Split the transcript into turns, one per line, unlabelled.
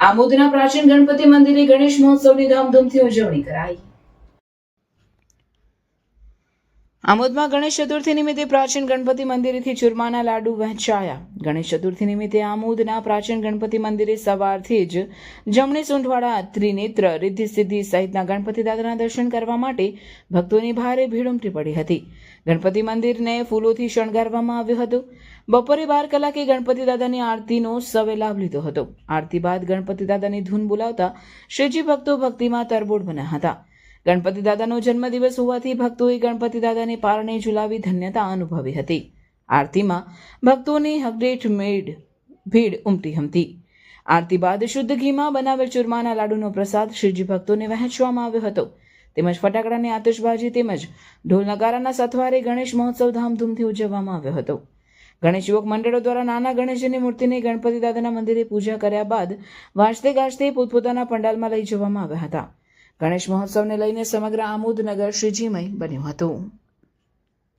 આમોદના પ્રાચીન ગણપતિ મંદિરે ગણેશ મહોત્સવની ધામધૂમથી ઉજવણી કરાઈ. આમોદમાં ગણેશ ચતુર્થી નિમિત્તે પ્રાચીન ગણપતિ મંદિરેથી ચૂરમાના લાડુ વહેંચાયા. ગણેશ ચતુર્થી નિમિત્તે આમોદના પ્રાચીન ગણપતિ મંદિરે સવારથી જ જમણી સૂંઢવાડા ત્રિનેત્ર રિદ્ધિ સિદ્ધિ સહિતના ગણપતિ દાદાના દર્શન કરવા માટે ભક્તોની ભારે ભીડ ઉમટી પડી હતી. ગણપતિ મંદિરને ફૂલોથી શણગારવામાં આવ્યું હતું. બપોરે બાર કલાકે ગણપતિ દાદાની આરતીનો સવે લાભ લીધો હતો. આરતી બાદ ગણપતિ દાદાની ધૂન બોલાવતા શ્રીજી ભક્તો ભક્તિમાં તરબોળ બન્યા હતા. ગણપતિ દાદાનો જન્મદિવસ હોવાથી ભક્તોએ ગણપતિ દાદાને પારણે ઝુલાવી ધન્યતા અનુભવી હતી. આરતીમાં ભક્તોની હકડેઠ મેડ ભીડ ઉમટી હમતી. આરતી બાદ શુદ્ધ ઘીમાં બનાવેલ ચૂરમાના લાડુનો પ્રસાદ શ્રીજી ભક્તોને વહેંચવામાં આવ્યો હતો. તેમજ ફટાકડાની આતશબાજી તેમજ ઢોલ નગારાના સથવારે ગણેશ મહોત્સવ ધામધૂમથી ઉજવવામાં આવ્યો હતો. ગણેશ યુવક મંડળો દ્વારા નાના ગણેશજીની મૂર્તિને ગણપતિ દાદાના મંદિરે પૂજા કર્યા બાદ વાંચતે ગાજતે પોતપોતાના પંડાલમાં લઈ જવામાં આવ્યા હતા. ગણેશ મહોત્સવને લઈને સમગ્ર આમોદનગર શ્રીજીમય બન્યું હતું.